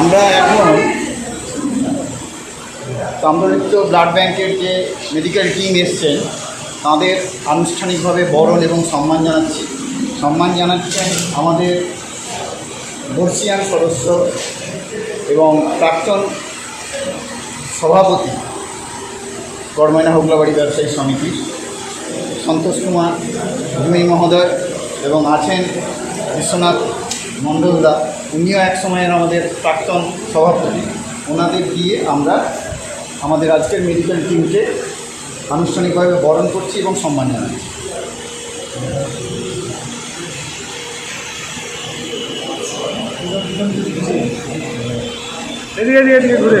আমরা এখন তাম্রলিপ্ত ব্লাড ব্যাংকের যে মেডিকেল টিম এসছেন, তাদের আনুষ্ঠানিকভাবে বরণ এবং সম্মান জানাচ্ছি। সম্মান জানাচ্ছেন আমাদের বর্ষিয়ান সদস্য এবং প্রাক্তন সভাপতি গড়ময়না হুগলাবাড়ি ব্যবসায়ী সমিতি, সন্তোষ কুমার, ভূমি মহোদয় এবং আছেন বিশ্বনাথ মণ্ডলদা। উনিও এক সময়ের আমাদের প্রাক্তন সভাপতি। ওনাদের দিয়ে আমরা আমাদের আজকের মেডিকেল টিমকে আনুষ্ঠানিকভাবে বরণ করছি এবং সম্মান জানাচ্ছি। এদিকে এদিকে ঘুরে।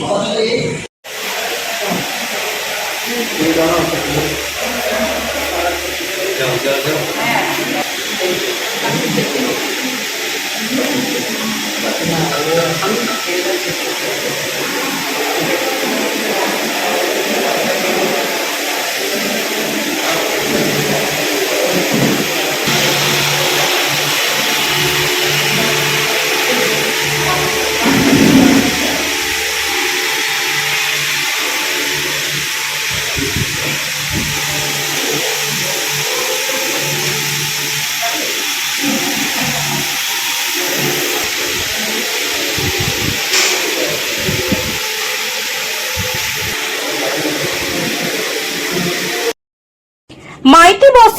মাইতি